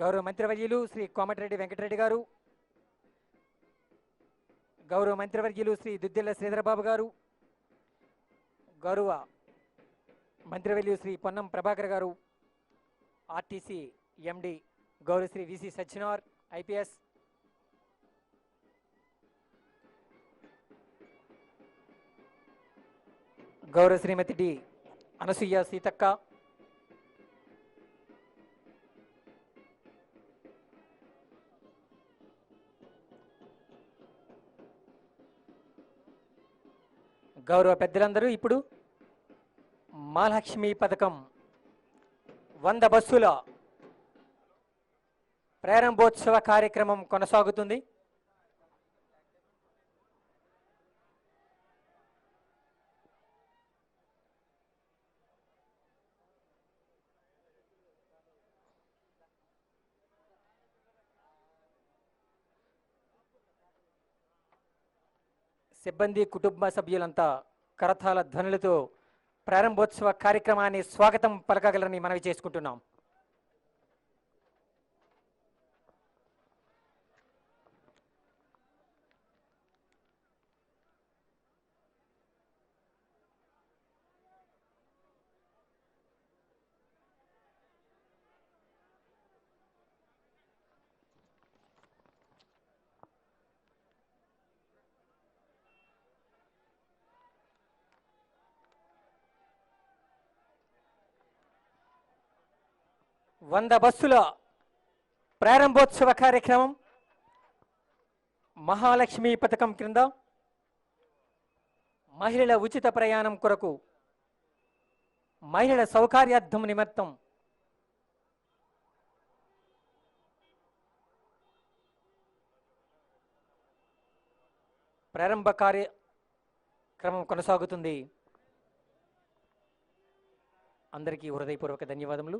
గౌరవ మంత్రివర్యులు శ్రీ కోమటిరెడ్డి వెంకటరెడ్డి గారు గౌరవ మంత్రివర్యులు శ్రీ దుద్దిల్ల శ్రీధరబాబు గారు గౌరవ మంత్రివర్యులు శ్రీ పొన్నం ప్రభాకర్ గారు ఆర్టీసీ ఎండి గౌరవ శ్రీ విసి సత్యనార్ ఐపీఎస్ గౌరవ శ్రీమతి డి అనసూయ సీతక్క గౌరవ పెద్దలందరూ ఇప్పుడు మహాలక్ష్మి పథకం వంద బస్సుల ప్రారంభోత్సవ కార్యక్రమం కొనసాగుతుంది. సిబ్బంది కుటుంబ సభ్యులంతా కరతాల ధ్వనులతో ప్రారంభోత్సవ కార్యక్రమాన్ని స్వాగతం పలకగలరని మనవి చేసుకుంటున్నాం. వంద బస్సుల ప్రారంభోత్సవ కార్యక్రమం మహాలక్ష్మి పథకం క్రింద మహిళల ఉచిత ప్రయాణం కొరకు మహిళల సౌకర్యార్థం నిమిత్తం ప్రారంభ కార్యక్రమం కొనసాగుతుంది. అందరికీ హృదయపూర్వక ధన్యవాదములు.